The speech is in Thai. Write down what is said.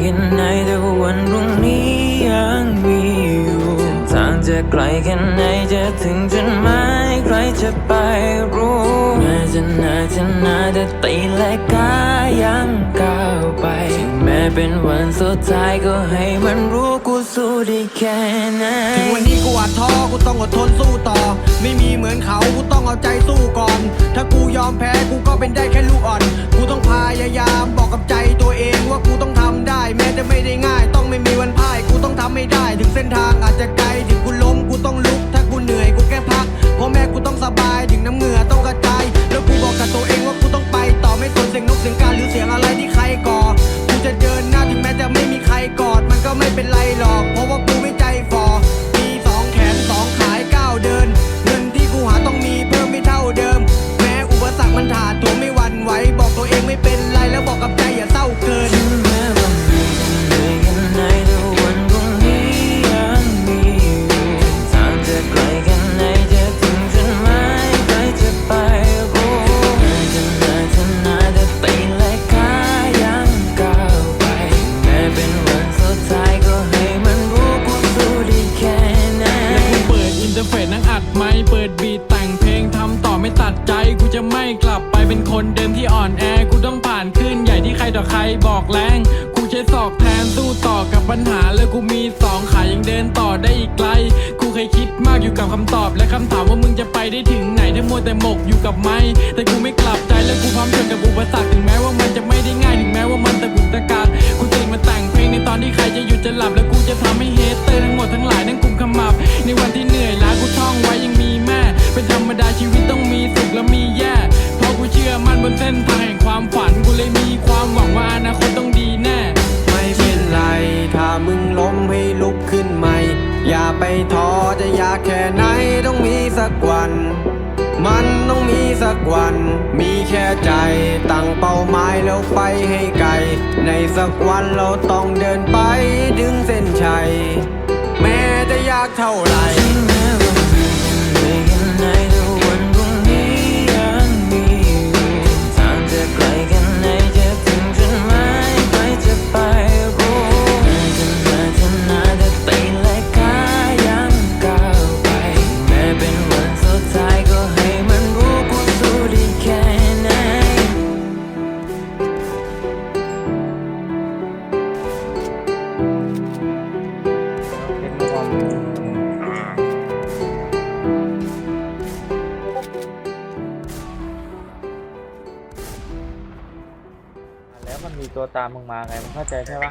แค่ไหนแต่ว่าวันพรุ่งนี้ยังมีอยู่ทางจะไกลแค่ไหนจะถึงจุดหมายใครจะไปรู้แม้จะนานจะนานแต่ตีและกายยังก้าวไปถึงแม้เป็นวันสุดท้ายก็ให้มันรู้กูสู้ได้แค่ไหนถึงวันนี้กูอาจท้อกูต้องอดทนสู้ต่อ ไม่มีเหมือนเขากูต้องเอาใจสู้ เส้นทางอาจจะไกลถึงกูล้มกูต้องลุก ถ้ากูเหนื่อยกูแค่พักพ่อแม่กูต้องสบายถึงน้ำเหงื่อต้องกระจายแล้วกูบอกกับตัวเองว่ากูต้องไปต่อไม่สนเสียงนกเสียงกาหรือเสียงอะไรที่ใครก่อกูจะเดินหน้าถึงแม้จะไม่มีใครกอดมันก็ไม่เป็นไรหรอกเพราะว่า เปิดบีทแต่งเพลงทำต่อไม่ตัดใจ กูจะไม่กลับไปเป็นคนเดิมที่อ่อนแอ กูต้องผ่านขึ้นใหญ่ที่ใครต่อใครบอกแรง กูใช้ศอกแทนสู้ต่อกับปัญหา แล้วกูมีสองขายังเดินต่อได้อีกไกล กูเคยคิดมากอยู่กับคำตอบ และคำถามว่ามึงจะไปได้ถึงไหนถ้ามัวแต่หมกอยู่กับไม้แต่กูไม่กลับใจและกูพ และมีแย่ เพราะกูเชื่อมั่นบนเส้นทางแห่งความฝัน กูเลยมีความหวังว่าอนาคตต้องดีแน่ ไม่เป็นไร ถ้ามึงล้มให้ลุกขึ้นใหม่ อย่าไปท้อจะยากแค่ไหนต้องมีสักวัน มันต้องมีสักวัน มีแค่ใจ ตั้งเป้าหมายแล้วไปให้ไกล ในสักวันเราต้องเดินไปถึงเส้นชัย แม้จะยากเท่าไหร่ มันมีตัวตามมึงมาไงมึงเข้าใจใช่ปะ